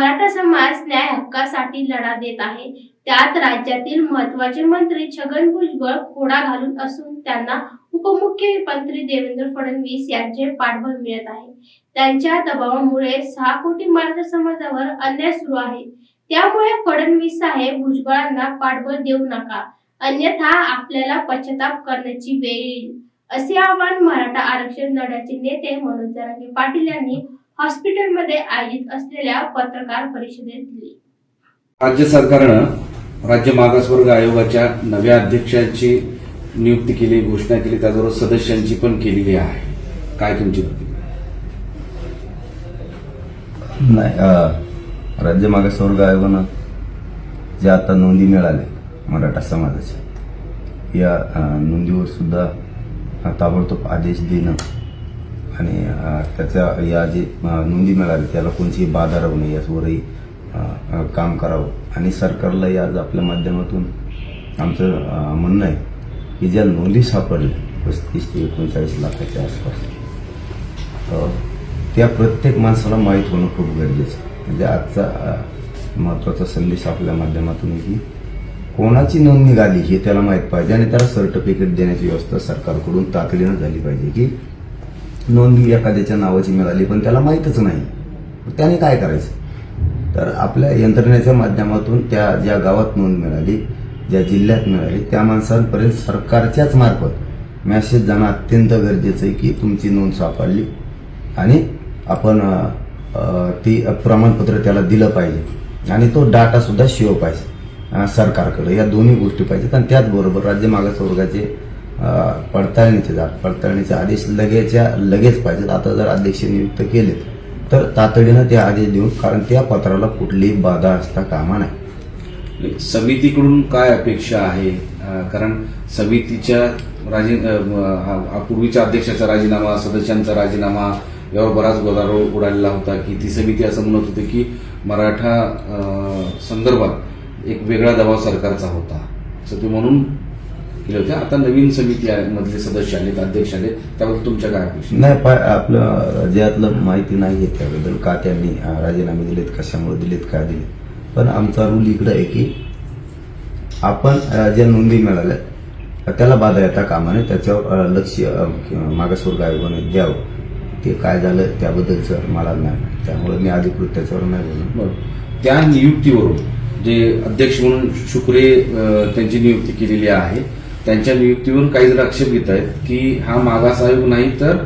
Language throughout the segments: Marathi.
मराठा समाज न्याय हक्कासाठी लढा देत आहे. त्यात राज्यातील महत्त्वाचे मंत्री छगन भुजबळ खोडा घालून असून त्यांना उपमुख्यमंत्री देवेंद्र फडणवीस यांचे पाठबळ मिळत आहे. त्यांच्या दबावामुळे सहा कोटी मराठा समाजावर अन्याय सुरू आहे. त्यामुळे फडणवीस साहेब भुजबळांना पाठबळ देऊ नका. अन्यथा आपल्याला पश्चाताप करण्याची वेळ येईल. असे आवाहन मराठा आरक्षण लढ्याचे नेते मनोज जरांगे पाटील यांनी हॉस्पिटलमध्ये आयोजित असलेल्या पत्रकार परिषदेत दिली राज्य सरकारनं राज्य मागासवर्ग आयोगाच्या नव्या अध्यक्षाची नियुक्ती केली घोषणा केली त्याचबरोबर सदस्यांची पण केलेली आहे काय तुमची प्रतिक्रिया? नाही अ, राज्य मागासवर्ग आयोगानं जे आता नोंदी मिळाल्या मराठा समाजाच्या या नोंदीवर सुद्धा ताबडतोब आदेश देणं आणि त्याच्या या जे नोंदी मिळाली त्याला कोणतीही बाधा राहू नये याचवरही काम करावं. आणि सरकारलाही आज आपल्या माध्यमातून आमचं म्हणणं आहे की ज्या नोंदी सापडल्या पस्तीस ते एकोणचाळीस लाखाच्या आसपास त्या प्रत्येक माणसाला माहीत होणं खूप गरजेचं म्हणजे आजचा महत्त्वाचा संदेश आपल्या माध्यमातून की कोणाची नोंद निघाली हे त्याला माहीत पाहिजे आणि त्याला सर्टिफिकेट देण्याची व्यवस्था सरकारकडून तातडीनं झाली पाहिजे की नोंदी एखाद्याच्या नावाची मिळाली पण त्याला माहीतच नाही. त्याने काय करायचं? तर आपल्या यंत्रणेच्या माध्यमातून त्या ज्या गावात नोंद मिळाली ज्या जिल्ह्यात मिळाली त्या माणसांपर्यंत सरकारच्याच मार्फत मॅसेज जाणं अत्यंत गरजेचं आहे की तुमची नोंद सापडली आणि आपण ती प्रमाणपत्र त्याला दिलं पाहिजे आणि तो डाटा सुद्धा शिव पाहिजे सरकारकडे. या दोन्ही गोष्टी पाहिजेत आणि त्याचबरोबर राज्य मागासवर्गाचे पडताळणीचे जा पडताळणीचे आदेश लगेच्या लगेच पाहिजेत. आता जर अध्यक्ष नियुक्त केलेत तर तातडीनं ते आदेश देऊन कारण त्या पत्राला कुठलीही बाधा असता कामा नाही म्हणजे समितीकडून काय अपेक्षा आहे? कारण समितीच्या राजी पूर्वीच्या अध्यक्षाचा राजीनामा सदस्यांचा राजीनामा यावर बराच गदारोळ उडालेला होता की ती समिती असं म्हणत होती की मराठा संदर्भात एक वेगळा दबाव सरकारचा होता. असं ते म्हणून केले होते. आता नवीन समिती मधले सदस्य आलेत अध्यक्ष आले त्याबद्दल तुमच्या काय अपेक्षा नाही पण आपलं राज्यातलं माहिती नाही आहे त्याबद्दल. का त्यांनी राजीनामे दिलेत कशामुळे दिलेत काय दिलेत? पण आमचा रूल इकडं आहे की आपण ज्या नोंदी मिळाल्या त्याला बाधा येता कामा नये. त्याच्यावर लक्ष मागासवर्ग आयोगाने द्यावं. ते काय झालं त्याबद्दलचं मला नाही. त्यामुळे मी अधिकृत त्याच्यावर नाही बोलणार. बरं. त्या नियुक्तीवरून जे अध्यक्ष म्हणून शुक्रे त्यांची नियुक्ती केलेली आहे त्यांच्या नियुक्तीवरून काही जण आक्षेप घेत आहेत की हा मागास आयोग नाही तर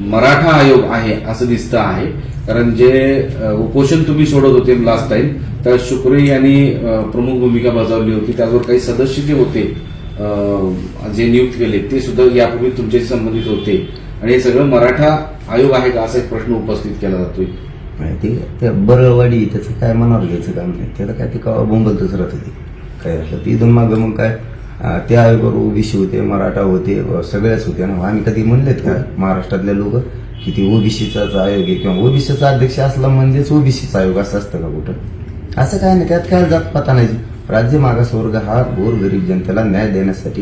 मराठा आयोग आहे असं दिसतं आहे. कारण जे उपोषण तुम्ही सोडत होते लास्ट टाइम तर शुक्रे यांनी प्रमुख भूमिका बजावली होती. त्याचबरोबर काही सदस्य जे होते जे नियुक्त केले ते सुद्धा यापूर्वी तुमच्याशी संबंधित होते. आणि हे सगळं मराठा आयोग आहे का असा एक प्रश्न उपस्थित केला जातोय. ते ते बरळवाडी त्याचं काय मनावर घ्यायचं काम नाही. त्याला काय ते कवा बोंबलतच राहत ते. काय असलं ती इथून मागं मग काय? अं, त्या आयोगावर ओबीसी होते मराठा होते सगळ्याच होते. ना आम्ही कधी म्हणलेत का महाराष्ट्रातले लोक की ते ओबीसीचाच आयोग आहे किंवा ओबीसीचा अध्यक्ष असला म्हणजेच ओबीसीचा आयोग असं असतं का कुठं? असं काय नाही. त्यात काय जात पता नाही राज्य मागासवर्ग हा गोरगरीब जनतेला न्याय देण्यासाठी